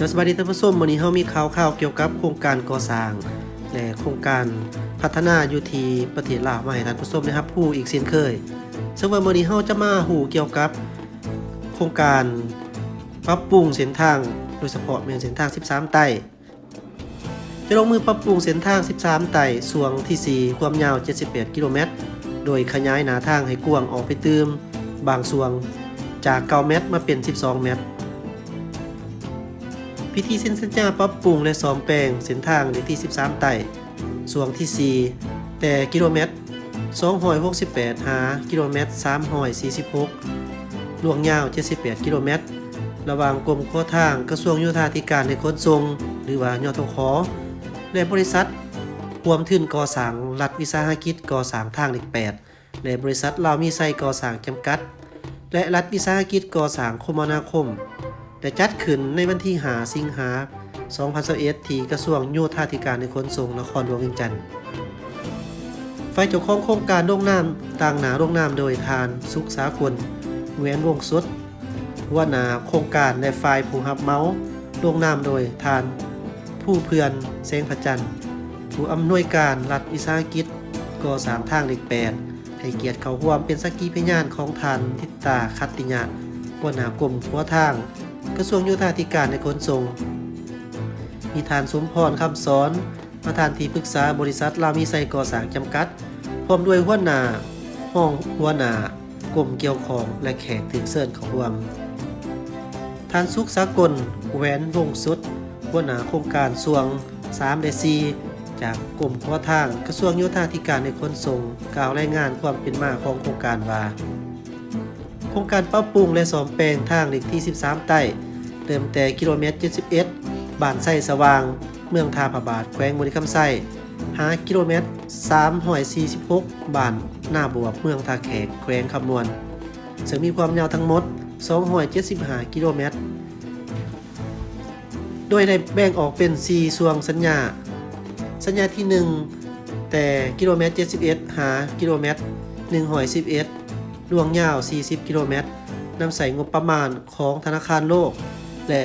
แล้วสวัสดีท่านผู้ชมวันนี้เฮามีข่าวข่าวเกี่ยวกับโครงการก่อสร้าง และโครงการพัฒนาอยู่ที่ประเทศลาวมาให้ท่านผู้ชมนะครับผู้อีกเช่นเคยซึ่งวันนี้เฮาจะมาหูเกี่ยวกับ โครงการปรับปรุงเส้นทาง โดยเฉพาะเมืองเส้นทาง 13 ไต่จะลงมือปรับปรุงเส้นทาง 13 ไต่ส่วงทีสี่ 4 ความยาว 78 กิโลเมตร โดยขยายหนาทางให้กว้างออกไปเติมบางส่วนจาก 9 เมตรมาเป็น 12 เมตร พิธีเซ็นสัญญาปรับปรุงและซ่อมแปลงเส้นทางในที่ 13 ไต่ส่วงที่ 4 แต่กิโลเมตร268 หา กิโลเมตร346ลวงยาว 78 กิโลเมตร ระหว่างกรมข้อทางกระทรวงโยธาธิการในขนส่งหรือว่ายทคและบริษัทรวมทุนก่อสร้างรัฐวิสาหกิจก่อสร้างทางเลข8และบริษัทลามีไซก่อสร้างจำกัด และรัฐวิสาหกิจก่อสร้างคมนาคม แต่จัดขึ้นในวันที่5สิงหา2021ที่กระทรวงโยธาธิการในขนส่งนครหลวงเวียงจันทน์ฝ่ายเจ้าของโครงการโรงน้ำต่างหนาโรงน้ำโดยทานสุขสากลแหวนวงสุดหัวหน้าโครงการและฝ่ายผู้รับเมาลงนามโดยทาน ผู้เพื่อนเสงพระจันทร์ผู้อำนวยการรัฐวิสาหกิจก่อสร้างทางเลขแปดให้เกียรติเขาร่วมเป็นสักขีพยานของทานทิตตาคัตติยะหัวหนากรมหัวทาง ระทรวงโยธาธิการในขนส่ง มีทานสมพรคำสอน ประธานที่ปรึกษาบริษัทลามีไซก่อสร้างจำกัด พร้อมด้วยหัวหน้าห้องหัวหน้ากรมเกี่ยวของและแขกถึงเสิร์นเขาร่วมทานสุขสากลแหวนวงสุดหัวหน้าโครงการสวง3เดซีจากกรมข้อทางกระทรวงโยธาธิการในขนส่งกล่าวรายงานความเป็นมาของโครงการว่า โครงการปรับปรุงและซ่อมแปลงทางเลขที่ 13 ใต้ เริ่มแต่กิโลเมตร 71 บ้านไส้สว่าง เมืองทาผาบาทแขวงบริคำไส้หากิโลเมตร346 บ้านหน้าบวบเมืองทาแขกแขวงคำนวณซึ่งมีความยาวทั้งหมด 275 กิโลเมตร โดยได้แบ่งออกเป็น4ส่วงสัญญา สัญญาที่ 1 แต่กิโลเมตร 71 หากิโลเมตร111ลวงยาว 40 กิโลเมตรนำใส่งบประมาณของธนาคารโลก และ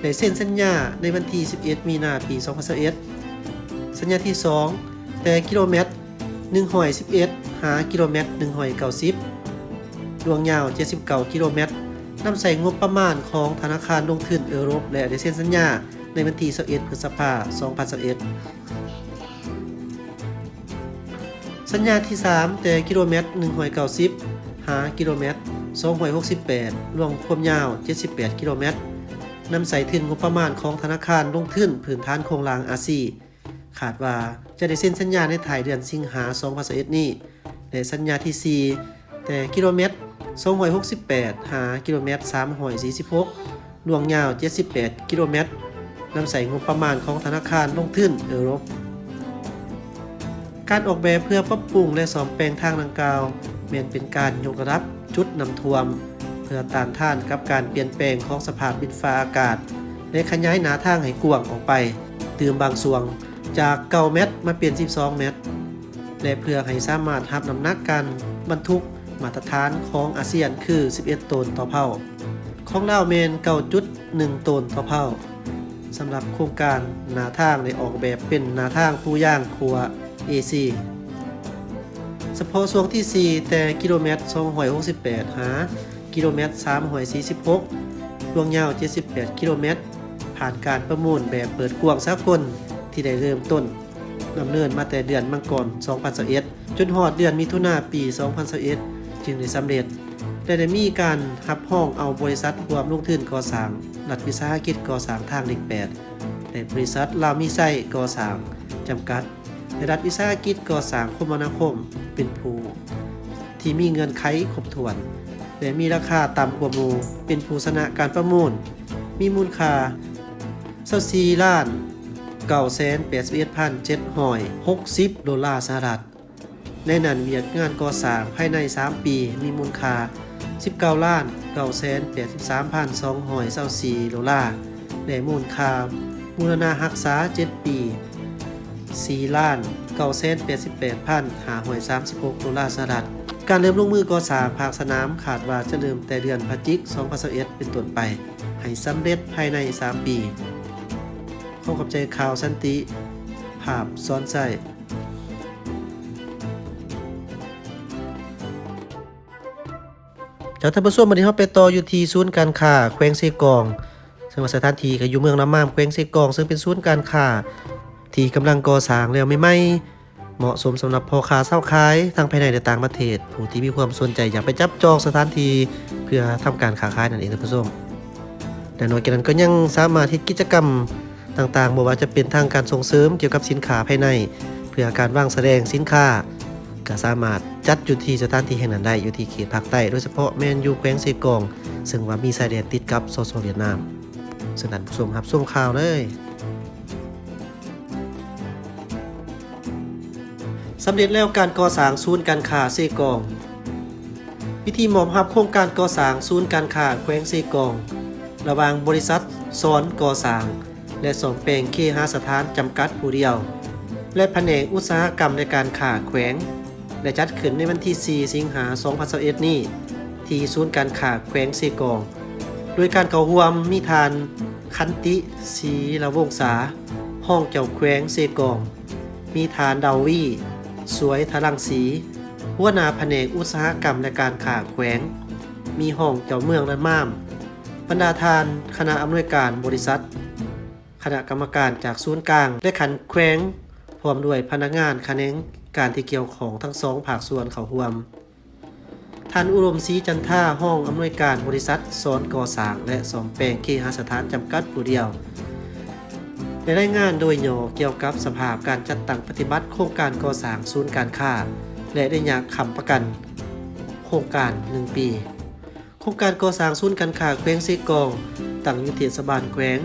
ได้เซ็นสัญญาในวันที่ 11 มีนาปี 2021สัญญาที่ 2 แต่กิโลเมตร111 หากิโลเมตร190ดวงยาว 79 กิโลเมตรนำใส่งบประมาณของธนาคารลงทุนเอโรปและได้เซ็นสัญญาในวันที่21พฤษภาคม2021 สัญญาที่ 3 แต่กิโลเมตร190 หากิโลเมตร268รวมความยาว 78 กิโลเมตร นำใส่ทุนงบประมาณของธนาคารลงทุนผืนฐานโครงรางอาซีขาดว่าจะได้เซ็นสัญญาในถ่ายเดือนสิงหา2021นี้และสัญญาที่ 4 แต่กิโลเมตร268 หากิโลเมตร346ลวงยาว 78 กิโลเมตรนำใส่งบประมาณของธนาคารลงทุนเอโรปการออกแบบเพื่อปรับปรุงและซ่อมแปลงทางดังกล่าวเมนเป็นการยกระดับจุดนำท่วม พื่อต้านท่านกับการเปลี่ยนแปลงของสภาพดินฟ้าอากาศ และขยายหนาทางให้กว้างออกไป เติมบางส่วนจาก9เมตรมาเป็น12 เมตร และเพื่อให้สามารถรับน้ำหนักการบรรทุกมาตรฐานของอาเซียนคือ 11 ตนต่อเผ่าของลาวเมน9.1ตนต่อเผ่าสำหรับโครงการหนาทางได้ออกแบบเป็นหนาทางผู้ย่างครัว AC เฉพาะช่วงที่ 4 แต่กิโลเมตร268หา กิโลเมตร346ลวงยาว 78 กิโลเมตร ผ่านการประมูลแบบเปิดกว้างสากลที่ได้เริ่มต้นดำเนินมาแต่เดือนมังกร 2021 จนหอดเดือนมิถุนาปี 2021 จึงได้สำเร็จและได้มีการรับห้องเอาบริษัทรวมลงทุนก่อสร้างรัฐวิสาหกิจก่อสร้างทางเลข8และบริษัทลาวมีไส้ก่อสร้างจำกัดและรัฐวิสาหกิจก่อสร้างคมนาคมเป็นผู้ที่มีเงินไขครบถ้วน และมีราคาต่ำกว่าหมู่เป็นผู้ชนะการประมูล มีมูลค่า24ล้าน981,760ดอลลาร์สหรัฐ ในนั้นเวียกงานก่อสร้างภายใน 3 ปี มีมูลค่า 19ล้าน983,224ดอลลาร์และมูลค่ามูลนารักษา 7 ปี 4ล้าน988,536ดอลลาร์สหรัฐ การเริ่มลงมือก่อสร้างภาคสนามขาดว่าจะเริ่มแต่เดือนพฤศจิกายน2021เป็นต้นไป ให้สำเร็จภายใน 3 ปีขอขอบใจข่าวสันติ ภาพซ้อนใส่จากท่านผู้ชมวันนี้เราไปต่ออยู่ที่ศูนย์การค้าแขวงเซกอง ซึ่งว่าสถานที่ก็อยู่เมืองน้ำมามแขวงเซกอง ซึ่งเป็นศูนย์การค้าที่กำลังก่อสร้างแล้วไม่ไม่ๆ เหมาะสมสำหรับพ่อค้าเช่าขายทั้งภายในและต่างประเทศ ผู้ที่มีความสนใจอยากไปจับจองสถานที่เพื่อทำการค้าขายนั่นเองท่านผู้ชมแต่นอกจากนั้นก็ยังสามารถที่กิจกรรมต่างๆบ่ว่าจะเป็นทางการส่งเสริมเกี่ยวกับสินค้าภายใน เพื่อการวางแสดงสินค้าก็สามารถจัดอยู่ที่สถานที่แห่งนั้นได้อยู่ที่เขตภาคใต้โดยเฉพาะแมนยูแขวงเซกอง ซึ่งว่ามีชายแดนติดกับโซโซเวียดนามซึ่งท่นผู้ชมครับชมข่าวเลย สำเร็จแล้วการก่อสร้างศูนย์การค้าเซกอง พิธีมอบรับโครงการก่อสร้างศูนย์การค้าแขวงเซกอง ระหว่างบริษัทสอนก่อสร้าง และสมแปลงเคหสถานจำกัดผู้เดียว และแผนกอุตสาหกรรมในการค้าแขวง และจัดขึ้นในวันที่ 4 สิงหา2021นี้ ที่ศูนย์การค้าแขวงเซกอง โดยการเข้าร่วมมีทาน คันติศรีละวงศาห้องเจ้าแขวงเซกอง มีทานดาวี สวยทลังสี หัวหน้าแผนกอุตสาหกรรมในการค้าแขวง มีห้องเจ้าเมืองและม่าม บรรดาทานคณะอำนวยการบริษัท คณะกรรมการจากศูนย์กลาง และขันแขวงพร้อมด้วยพนักงานแขนงการที่เกี่ยวของทั้งสองภาคส่วนเขาร่วมท่านอุรมศรีจันท่าห้องอำนวยการบริษัทสอนก่อสร้างและสอมแปลงเคหสถานจำกัดผู้เดียว ได้รายงานโดยโยเกี่ยวกับสภาพการจัดตั้งปฏิบัติโครงการก่อสร้างศูนย์การค้าและได้ยากคำประกัน โครงการ 1 ปี โครงการก่อสร้างศูนย์การค้าแขวงซีกอง ตั้งอยู่เทศบาลแขวง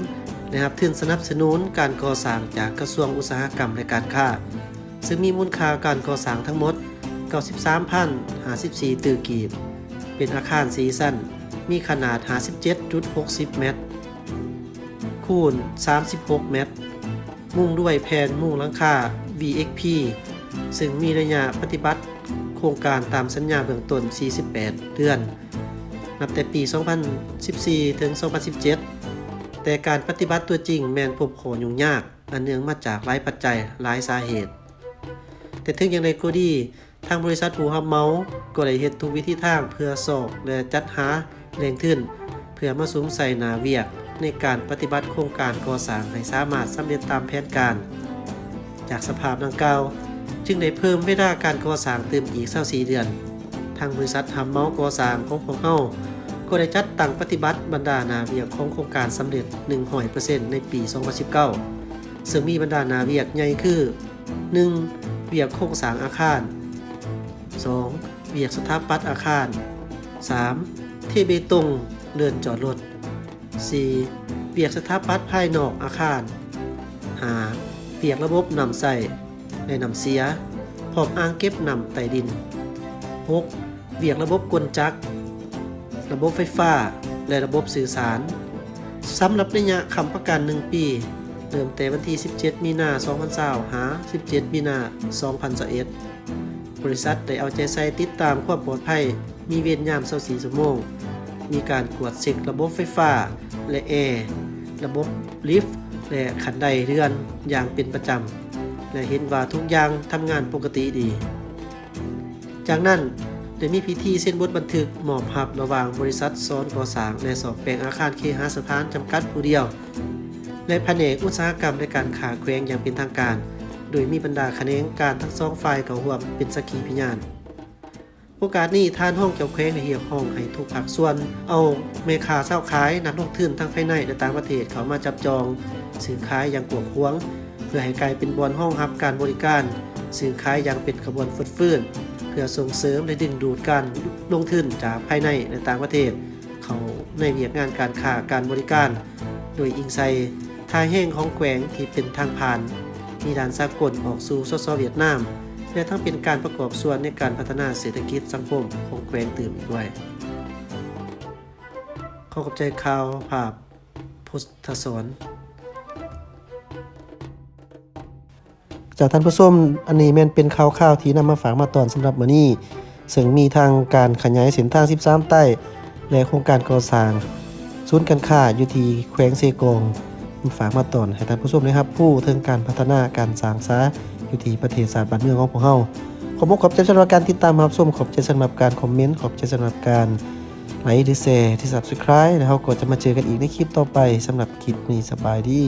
นะครับทุนสนับสนุนการก่อสร้างจากกระทรวงอุตสาหกรรมและการค้า ซึ่งมีมูลค่าการก่อสร้างทั้งหมด 93,054 ตือกีบ เป็นอาคารสีสั้น มีขนาด 57.60 เมตร คูณ 36 เมตร มุ่งด้วยแผ่นมุ่งหลังคา VXP ซึ่งมีระยะปฏิบัติโครงการตามสัญญาเบื้องต้น 48 เดือน นับแต่ปี 2014 ถึง 2017 แต่การปฏิบัติตัวจริงแมนพบโขยุ่งยาก อันเนื่องมาจากหลายปัจจัยหลายสาเหตุ แต่ถึงอย่างไรก็ดี ทางบริษัทผู้รับเมาก็ได้เฮ็ดทุกวิธีทางเพื่อสอบและจัดหาแรงทุนเพื่อมาสุมใส่นาเวียก ในการปฏิบัติโครงการก่อสร้างให้สามารถสำเร็จตามแผนการ จากสภาพดังกล่าวจึงได้เพิ่มเวลาการก่อสร้างเติมอีก24เดือน ทางบริษัททำเมาก่อสร้างของพวกเราก็ได้จัดตั้งปฏิบัติบรรดานาเวียกของโครงการสำเร็จ100%ในปี 2019 ซึ่งมีบรรดานาเวียกใหญ่คือ 1. เวียกโครงสร้างอาคาร 2. เวียกสถาปัตย์อาคาร 3. เทเบตงเรือนจอดรถ 4. เวียกสถาปัตย์ภายนอกอาคาร 5. เวียกระบบนำใส่และนำเสียพร้อมอ่างเก็บนำใต้ดิน 6. เวียกระบบกลจักร ระบบไฟฟ้า และระบบสื่อสารสำหรับระยะคำประกัน 1 ปีเริ่มแต่วันที่ 17 มีนา2020หา 17 มีนา2021บริษัทได้เอาใจใส่ติดตามความปลอดภัย มีเวรยาม24ชั่วโมง มีการกวดเช็คระบบไฟฟ้า และแอร์ระบบลิฟต์และขันไดเรือนอย่างเป็นประจำ และเห็นว่าทุกอย่างทำงานปกติดี จากนั้นได้มีพิธีเส้นบทบันทึกมอบหับระหว่างบริษัทซ้อนก่อสร้างและสอบแปลงอาคารเคหสถานจำกัดผู้เดียว และแผนกอุตสาหกรรมในการขาแขวงอย่างเป็นทางการ โดยมีบรรดาคะแนนการทั้งสองฝ่ายเข้าร่วมเป็นสักขีพยาน โอกาสนี้ท่านห้องเจ้าแขวงได้เหียบห้องให้ทุกภาคส่วน เอาเมคาเศร้าขายนักลงทุนทั้งภายในและต่างประเทศเขามาจับจองซื้อขายอย่างกวงควง เพื่อให้กลายเป็นบอนห้องรับการบริการซื้อขายอย่างเป็นขบวนฟุดฟื้นเพื่อส่งเสริมและดึงดูดการลงทุนจากภายในและต่างประเทศ เขาในเวียกงานการค้าการบริการ โดยอิงไซทายแห้งของแขวงที่เป็นทางผ่าน มีด่านสากลออกสู่สสเวียดนาม และทั้งเป็นการประกอบส่วนในการพัฒนาเศรษฐกิจสังคมของแขวงตื่มอีกด้วยขอขอบใจข่าวภาพพุทธสอนจากท่านผู้ชมอันนี้แม่นเป็นข่าวข่าวที่นำมาฝากมาตอนสำหรับมื้อนี้ซึ่งมีทางการขยายเส้นทาง 13 ใต้ และโครงการก่อสร้างศูนย์การค้าอยู่ที่แขวงเซกงฝากมาตอนให้ท่านผู้ชมนะครับผู้ถึงการพัฒนาการสร้างสา อยู่ที่ประเทศศาสตร์บ้านเมืองของพวกเฮาขอบคุณขอบใจสำหรับการติดตามรับชมขอบใจสำหรับการคอมเมนต์ขอบใจสำหรับการไลค์หรือแชร์ที่ Subscribe แล้วเราก็จะมาเจอกันอีกในคลิปต่อไปสำหรับคลิปนี้สบายดี